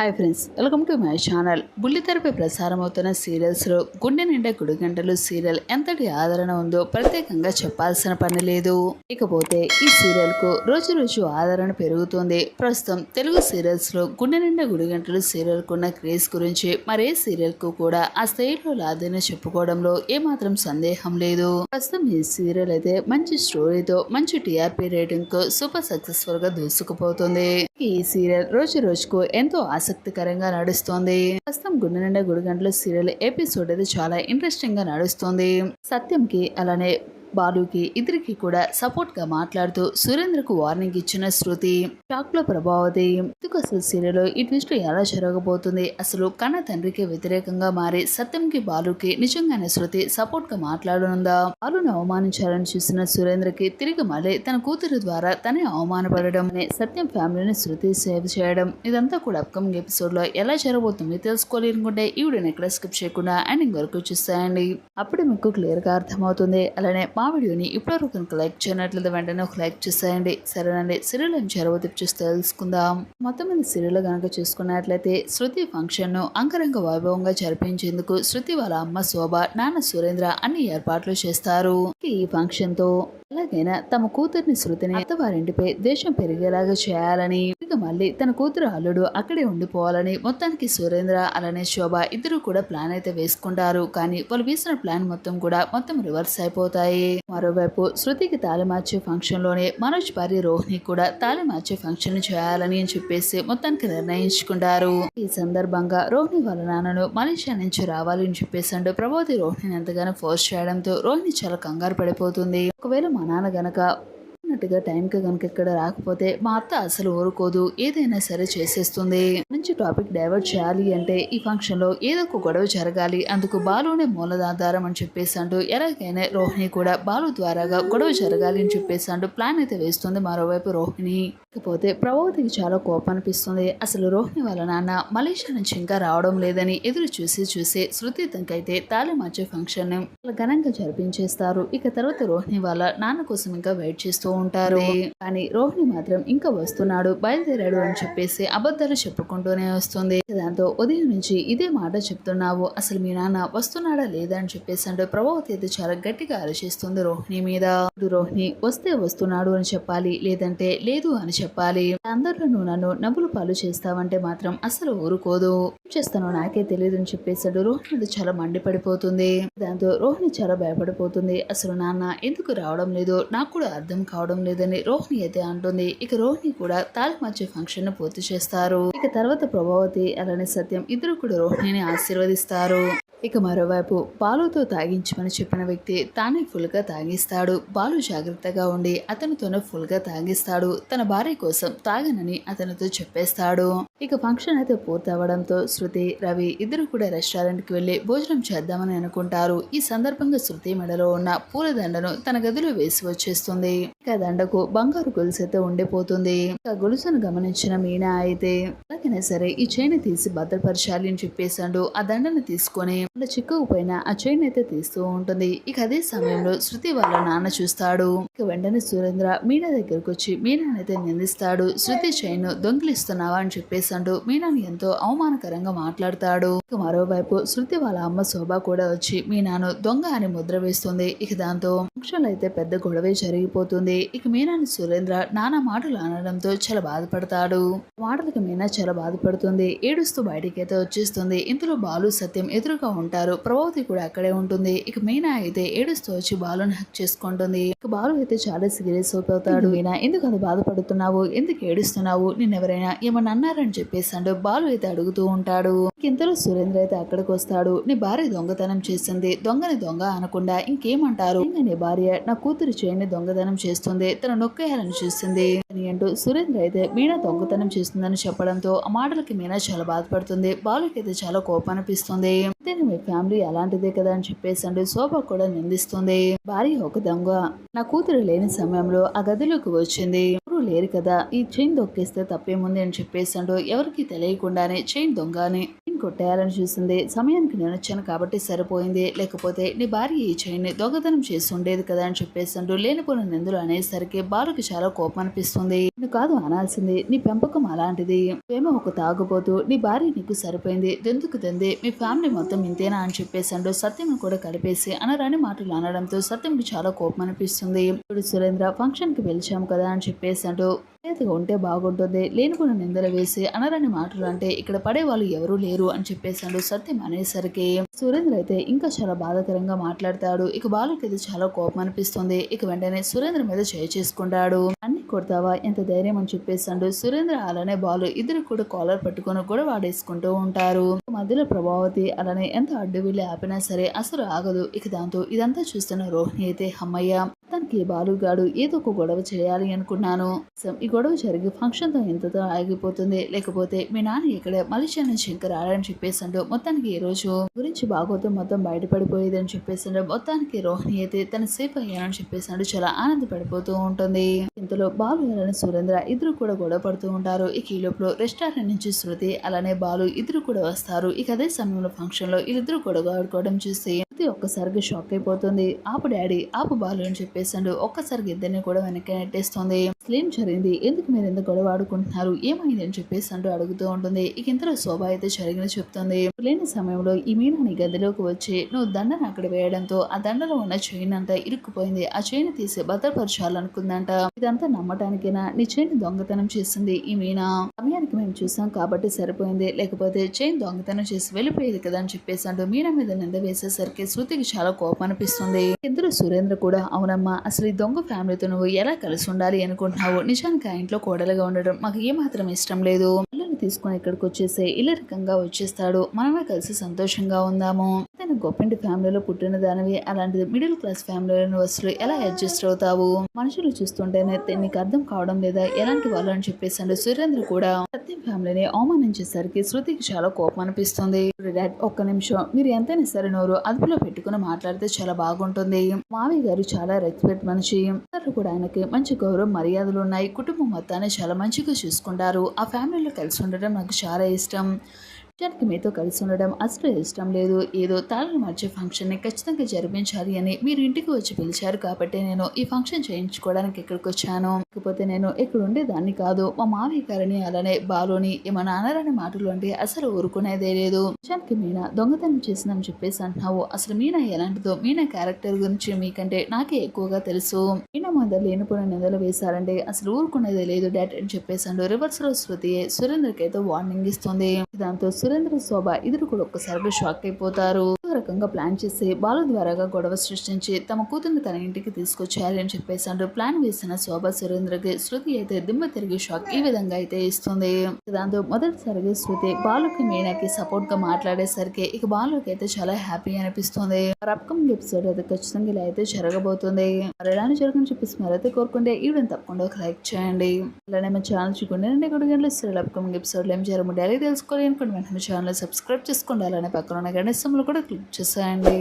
Hi friends welcome to my channel బుల్లితెరపై ప్రసారం అవుతున్న సీరియల్స్లో గుండె నిండా గుడిగంటలు సీరియల్ ఎంతటి ఆదరణ ఉందో ప్రత్యేకంగా చెప్పాల్సిన పని లేదు. ఇకపోతే ఈ సీరియల్కు రోజు రోజు ఆదరణ పెరుగుతుంది. ప్రస్తుతం తెలుగు సీరియల్స్లో గుండె నిండా గుడిగంటలు సీరియల్కు ఉన్న క్రేజ్ గురించి మరే సీరియల్కు కూడా ఆ స్థాయిలో లాదని చెప్పుకోవడంలో ఏమాత్రం సందేహం లేదు. ప్రస్తుతం ఈ సీరియల్ అయితే మంచి స్టోరీతో మంచి టీఆర్పీ రేటింగ్తో సూపర్ సక్సెస్ఫుల్గా దూసుకుపోతుంది. ఈ సీరియల్ రోజు రోజుకు ఎంతో ఆసక్తికరంగా నడుస్తోంది. ప్రస్తుతం గుండె నిండా గుడిగంటల సీరియల్ ఎపిసోడ్ అయితే చాలా ఇంట్రెస్టింగ్గా నడుస్తుంది. సత్యంకి అలానే బాలుకి ఇద్దరికి కూడా సపోర్ట్గా మాట్లాడుతూ సురేంద్రకు వార్నింగ్ ఇచ్చిన శృతి షాక్లో ప్రభావతి ఎందుకు అసలు సీరియల్ ఈ ట్విస్ట్ ఎలా జరగబోతుంది? అసలు కన్న తండ్రికి వ్యతిరేకంగా మారి సత్యంకి బాలుకి నిజంగానే శృతి సపోర్ట్గా మాట్లాడనుందా? బాలును అవమానించాలని చూసిన సురేంద్రకి తిరిగి మళ్ళీ తన కూతురు ద్వారా తనే అవమానపడడం అనే సత్యం ఫ్యామిలీని శృతి సేవ్ చేయడం ఇదంతా కూడా అప్కమింగ్ ఎపిసోడ్లో ఎలా జరగబోతుంది తెలుసుకోవాలనుకుంటే ఈ వీడియోని ఎక్కడ స్కిప్ చేయకుండా ఎండింగ్ వరకు చూస్తాయండి అప్పుడు మీకు క్లియర్గా అర్థమవుతుంది. అలానే మా వీడియోని ఇప్పటివరకు కనుక లైక్ చేయనట్లయితే వెంటనే ఒక లైక్ చేసేయండి. సరేనండి. సీరియల్ ఏం జరగబోతే చూసి తెలుసుకుందాం. మొత్తం మీద సీరియల్ కనుక చూసుకున్నట్లయితే శృతి ఫంక్షన్ను అంగరంగ వైభవంగా జరిపించేందుకు శృతి వాళ్ళ అమ్మ శోభ నాన్న సురేంద్ర అన్ని ఏర్పాట్లు చేస్తారు. ఈ ఫంక్షన్తో ఎలాగైనా తమ కూతుర్ని శృతిని అత్తవారింటిపై దేశం పెరిగేలాగా చేయాలని మళ్ళీ తన కూతురు అల్లుడు అక్కడే ఉండిపోవాలని మొత్తానికి సురేంద్ర అలానే శోభ ఇద్దరు కూడా ప్లాన్ అయితే వేసుకుంటారు. కానీ వాళ్ళు వేసిన ప్లాన్ మొత్తం కూడా మొత్తం రివర్స్ అయిపోతాయి. మరోవైపు శృతికి తాళి మార్చే ఫంక్షన్లోనే మనోజ్ భార్య రోహిణి కూడా తాళి మార్చే ఫంక్షన్ చేయాలని అని చెప్పేసి మొత్తానికి నిర్ణయించుకుంటారు. ఈ సందర్భంగా రోహిణి వాళ్ళ నాన్నను మలేషియా నుంచి రావాలి అని చెప్పేసి ప్రభావతి రోహిణిని ఎంతగానో ఫోర్స్ చేయడంతో రోహిణి చాలా కంగారు పడిపోతుంది. ఒకవేళ మా నాన్న గనక అన్నట్టుగా టైంకి కనుక ఇక్కడ రాకపోతే మా అత్త అసలు ఊరుకోదు. ఏదైనా సరే చేసేస్తుంది. మంచి టాపిక్ డైవర్ట్ చేయాలి అంటే ఈ ఫంక్షన్లో ఏదో ఒక గొడవ జరగాలి. అందుకు బాలునే మూలధాధారం అని చెప్పేసి అంటూ ఎలాగైనా రోహిణి కూడా బాలు ద్వారాగా గొడవ జరగాలి అని చెప్పేసి అంటూ ప్లాన్ అయితే వేస్తుంది మరోవైపు రోహిణి. ఇకపోతే ప్రభావతికి చాలా కోపం అనిపిస్తుంది అసలు రోహిణి వాళ్ళ నాన్న మలేషియా నుంచి ఇంకా రావడం లేదని ఎదురు చూసి చూసి శృతి అయితే తాళి మార్చే ఫంక్షన్ ఘనంగా జరిపించేస్తారు. ఇక తర్వాత రోహిణి వాళ్ళ నాన్న కోసం ఇంకా వెయిట్ చేస్తూ ఉంటారు. కానీ రోహిణి మాత్రం ఇంకా వస్తున్నాడు. బయలుదేరాడు అని చెప్పేసి అబద్ధాలు చెప్పుకుంటూనే వస్తుంది. దాంతో ఉదయం నుంచి ఇదే మాట చెప్తున్నావు. అసలు మీ నాన్న వస్తున్నాడా లేదా అని చెప్పేసి అంటే ప్రభావతి అయితే చాలా గట్టిగా ఆలోచిస్తుంది రోహిణి మీద. రోహిణి వస్తే వస్తున్నాడు అని చెప్పాలి. లేదంటే లేదు అని చెప్పాలి. అందరిలో నువ్వు నన్ను నవ్వులు పాలు చేస్తావంటే మాత్రం అసలు ఊరుకోదు. ఏం చేస్తానో నాకే తెలియదు అని చెప్పేసాడు రోహిణి. అది చాలా మండిపడిపోతుంది. దాంతో రోహిణి చాలా భయపడిపోతుంది. అసలు నాన్న ఎందుకు రావడం లేదు? నాకు కూడా అర్థం కావడం లేదని రోహిణి అయితే అంటుంది. ఇక రోహిణి కూడా తాలి మార్చే ఫంక్షన్ను పూర్తి చేస్తారు. ఇక తర్వాత ప్రభావతి అలానే సత్యం ఇద్దరు కూడా రోహిణిని ఆశీర్వదిస్తారు. ఇక మరోవైపు బాలుతో తాగించమని చెప్పిన వ్యక్తి తానే ఫుల్గా తాగిస్తాడు. బాలు జాగ్రత్తగా ఉండి అతనితోనే ఫుల్గా తాగిస్తాడు. తన భార్య కోసం తాగనని అతనితో చెప్పేస్తాడు. ఇక ఫంక్షన్ అయితే పూర్తవడంతో శృతి రవి ఇద్దరు కూడా రెస్టారెంట్కి వెళ్ళి భోజనం చేద్దామని అనుకుంటారు. ఈ సందర్భంగా శృతి మెడలో ఉన్న పూల దండను తన గదిలో వేసి వచ్చేస్తుంది. ఇక దండకు బంగారు గొలుసు అయితే ఉండిపోతుంది. ఇక గొలుసును గమనించిన మీనా అయితే అలాగైనా సరే ఈ చైన్ తీసి భద్రపరచాలి అని చెప్పేసాడు ఆ దండను తీసుకొని చిక్కుకుపోయిన ఆ చైన్ అయితే తీస్తూ ఉంటుంది. ఇక అదే సమయంలో శృతి వాళ్ళ నాన్న చూస్తాడు. ఇక వెంటనే సురేంద్ర మీనా దగ్గరకు వచ్చి మీనానైతే నిందిస్తాడు. శృతి చైన్ దొంగిలిస్తున్నావా అని చెప్పేసి చెప్పేసాడు మీనాని ఎంతో అవమానకరంగా మాట్లాడతాడు. ఇక మరోవైపు శృతి వాళ్ళ అమ్మ శోభ కూడా వచ్చి మీనాను దొంగ అని ముద్ర వేస్తుంది. ఇక దాంతో అయితే పెద్ద గొడవే జరిగిపోతుంది. ఇక మీనాని సురేంద్ర నానా మాటలు అనడంతో చాలా బాధపడతాడు. మాటలకు మీనా చాలా బాధపడుతుంది. ఏడుస్తూ బయటికైతే వచ్చేస్తుంది. ఇంతలో బాలు సత్యం ఎదురుగా ఉంటారు. ప్రభావతి కూడా అక్కడే ఉంటుంది. ఇక మీనా అయితే ఏడుస్తూ వచ్చి బాలుని హక్ చేసుకుంటుంది. ఇక బాలు అయితే చాలా సీరియస్ అయిపోతాడు. మీనా ఎందుకు అంత బాధపడుతున్నావు? ఎందుకు ఏడుస్తున్నావు? నిన్న ఎవరైనా ఏమన్నా అన్నారని చెప్పేసాడు బాలు అయితే అడుగుతూ ఉంటాడు. ఇంతలో సురేంద్ర అయితే అక్కడికి వస్తాడు. నీ భార్య దొంగతనం చేసింది. దొంగని దొంగ అనకుండా ఇంకేమంటారు? ఇంకా నీ భార్య నా కూతురు చేయని దొంగతనం చేస్తుంది. తన నొక్కేయాలని చూస్తుంది అని అంటూ సురేంద్ర అయితే మీనా దొంగతనం చేస్తుందని చెప్పడంతో ఆ మాటలకి మీనా చాలా బాధపడుతుంది. బాలుకైతే చాలా కోపం అనిపిస్తుంది. అంతేనా మీ ఫ్యామిలీ అలాంటిదే కదా అని చెప్పేసి అంటూ శోభ కూడా నిందిస్తుంది. భార్య ఒక దొంగ. నా కూతురు లేని సమయంలో ఆ గదిలోకి వచ్చింది. లేరు కదా. ఈ చైన్ దొక్కేస్తే తప్పేముంది అని చెప్పేసాడు ఎవరికి తెలియకుండానే చైన్ దొంగ అని కొట్టేయాలని చూసింది. సమయానికి నేను వచ్చాను కాబట్టి సరిపోయింది. లేకపోతే నీ భార్య ఈ చైన్ని దొంగతనం చేసి ఉండేది కదా అని చెప్పేసిండు లేనిపోయిన నిందులు అనేసరికి బాలుకి చాలా కోపం అనిపిస్తుంది. నువ్వు కాదు అనాల్సింది. నీ పెంపకం అలాంటిది. ఏమో ఒక తాగుబోతూ. నీ భార్య నీకు సరిపోయింది. దెందుకు దెంది? మీ ఫ్యామిలీ మొత్తం ఇంతేనా? అని చెప్పేసిండు సత్యం కూడా కలిపేసి అనరాని మాటలు అనడంతో సత్యంకి చాలా కోపం అనిపిస్తుంది. ఇప్పుడు సురేంద్ర ఫంక్షన్కి కదా అని చెప్పేసాడు చేతిగా ఉంటే బాగుంటుంది. లేనిపోయిన నిందలు వేసి అనరాని మాటలు అంటే ఇక్కడ పడే వాళ్ళు ఎవరూ లేరు అని చెప్పేశాడు సత్యం అనేసరికి. సురేంద్ర అయితే ఇంకా చాలా బాధాకరంగా మాట్లాడతాడు. ఇక బాలుకి అయితే చాలా కోపం అనిపిస్తుంది. ఇక వెంటనే సురేంద్ర మీద చేయి చేసుకుంటాడు. అన్ని కొడతావా? ఎంత ధైర్యం? అని చెప్పేసాడు సురేంద్ర. అలానే బాలు ఇద్దరు కూడా కాలర్ పట్టుకొని కూడా వాడేసుకుంటూ ఉంటారు. మధ్యలో ప్రభావతి అలానే ఎంత అడ్డు వెళ్ళి ఆపినా సరే అసలు ఆగదు. ఇక దాంతో ఇదంతా చూస్తున్న రోహిణి అయితే అమ్మయ్య నిజానికి బాలుగాడు ఏదో ఒక గొడవ చేయాలి అనుకున్నాను. ఈ గొడవ జరిగి ఫంక్షన్తో ఎంతతో ఆగిపోతుంది. లేకపోతే మీ నాన్న ఇక్కడ మలేషియా నుంచి ఇంకా రాడని చెప్పేసాడు. మొత్తానికి ఈ రోజు గురించి బాగోతం మొత్తం బయటపడిపోయేది అని చెప్పేసాడు. మొత్తానికి రోహిణి అయితే తన సేఫ్ అయ్యానని చెప్పేసాడు. చాలా ఆనందపడిపోతూ ఉంటుంది. ఇంతలో బాలు అలానే సురేంద్ర ఇద్దరు కూడా గొడవ పడుతూ ఉంటారు. ఇక ఈ లోపల రెస్టారెంట్ నుంచి శృతి అలానే బాలు ఇద్దరు కూడా వస్తారు. ఇక అదే సమయంలో ఫంక్షన్లో వీళ్ళిద్దరు గొడవ ఆడుకోవడం చూసి శక్తి ఒక్కసారిగా షాక్ అయిపోతుంది. ఆపు డాడీ ఆపు బాలు అని చెప్పేసాడు ఒక్కసారిగా ఇద్దరిని కూడా వెనక్కి నెట్టేస్తుంది. అసలు ఏం జరిగింది? ఎందుకు మీరు ఎందుకు గొడవ ఆడుకుంటున్నారు? ఏమైంది? అని చెప్పేసి అంటూ అడుగుతూ ఉంటుంది. ఇక ఇంతలో శోభ అయితే జరిగింది చెప్తుంది. లేని సమయంలో ఈ మీనాని గదిలోకి వచ్చి నువ్వు దండను అక్కడ వేయడంతో ఆ దండలో ఉన్న చైన్ అంతా ఇరుక్కుపోయింది. ఆ చైన్ తీసి భద్రపరచాలనుకుందంట. ఇదంతా నమ్మటానికైనా? నీ చైన్ దొంగతనం చేసింది ఈ మీనా. సమయానికి మేము చూసాం కాబట్టి సరిపోయింది. లేకపోతే చైన్ దొంగతనం చేసి వెళ్ళిపోయేది కదా అని చెప్పేసి అంటూ మీనా మీద నింద వేసేసరికి శృతికి చాలా కోపం అనిపిస్తుంది. ఇద్దరు సురేంద్ర కూడా అవునమ్మా అసలు ఈ దొంగ ఫ్యామిలీతో నువ్వు ఎలా కలిసి ఉండాలి అనుకుంటున్నావు? నిజానికి ఆ ఇంట్లో కోడలుగా ఉండడం మాకు ఏమాత్రం ఇష్టం లేదు. తీసుకుని తీసుకొని ఇక్కడికి వచ్చేసే ఇల్లరికంగా వచ్చేస్తాడు. మనమే కలిసి సంతోషంగా ఉందాము. తన గొప్పింటి ఫ్యామిలీలో పుట్టిన దానివి అలాంటిది మిడిల్ క్లాస్ ఫ్యామిలీలో అసలు ఎలా అడ్జస్ట్ అవుతావు? మనుషులు చూస్తుంటేనే అనేది నీకు అర్థం కావడం లేదా? ఎలాంటి వాళ్ళు అని చెప్పేసాడు సురేంద్ర కూడా సత్యం ఫ్యామిలీని అవమానించేసరికి శృతికి చాలా కోపం అనిపిస్తుంది. డాడ్ ఒక్క నిమిషం. మీరు ఎంతైనా సరే నోరు అదుపులో పెట్టుకుని మాట్లాడితే చాలా బాగుంటుంది. మావయ్య గారు చాలా రెస్పెక్ట్ మనిషి. అందరూ కూడా ఆయనకి మంచి గౌరవం మర్యాదలు ఉన్నాయి. కుటుంబం మొత్తాన్ని చాలా మంచిగా చూసుకుంటారు. ఆ ఫ్యామిలీలో కలిసి ఉండడం నాకు చాలా ఇష్టం. జనకి మీతో కలిసి ఉండడం అసలు ఇష్టం లేదు. ఏదో తాళం మార్చే ఫంక్షన్ని ఖచ్చితంగా జరిపించాలి అని మీరు ఇంటికి వచ్చి పిలిచారు కాబట్టి నేను ఈ ఫంక్షన్ చేయించుకోవడానికి ఇక్కడికి వచ్చాను. లేకపోతే నేను ఇక్కడ ఉండేదాన్ని కాదు. మా మామయ్య గారిని అలానే బాలుని మా అనరాని మాటలు అంటే అసలు ఊరుకునేదే లేదు. జనకి మీనా దొంగతనం చేసిందని చెప్పేసి అంటున్నావు. అసలు మీనా ఎలాంటిదో? మీనా క్యారెక్టర్ గురించి మీకంటే నాకే ఎక్కువగా తెలుసు. మీనా మీద లేనిపోయిన నిందలు వేశారంటే అసలు ఊరుకునేదే లేదు డాడ్ అని చెప్పేసాడు రివర్స్లో శృతి సురేంద్రకి అయితే వార్నింగ్ ఇస్తుంది. దాంతో సురేంద్ర శోభ ఇద్దరు కూడా ఒక్కసారిగా షాక్ అయిపోతారు. ఒక రకంగా ప్లాన్ చేసి బాలు ద్వారాగా గొడవ సృష్టించి తమ కూతుర్ని తన ఇంటికి తీసుకొచ్చేయాలి అని చెప్పేసాడు ప్లాన్ వేసిన శోభ సురేంద్రకి శృతి అయితే దిమ్మ తిరిగి షాక్ ఈ విధంగా అయితే ఇస్తుంది. దాంతో మొదటిసారిగా శృతి బాలుకి మీనాకి సపోర్ట్గా మాట్లాడేసరికి ఇక బాలుకి అయితే చాలా హ్యాపీ అనిపిస్తుంది. అప్కమింగ్ ఎపిసోడ్ అయితే ఖచ్చితంగా ఇలా అయితే జరగబోతుంది. మరి ఎలాంటి జరగని చెప్పేసి మరైతే కోరుకుంటే ఈ తప్పకుండా ఒక లైక్ చేయండి. అలానే మా ఛానల్ చూడండి. రెండు కూడా గంటలు ఇస్తారు అప్కమింగ్ ఎపిసోడ్లో ఏం జరగము డైలీ తెలుసుకోవాలి అనుకోండి. మన ఛానల్ సబ్స్క్రైబ్ చేసుకోండి. అలానే పక్కన ఉన్న గణేశంలో కూడా క్లిక్ చూసారండి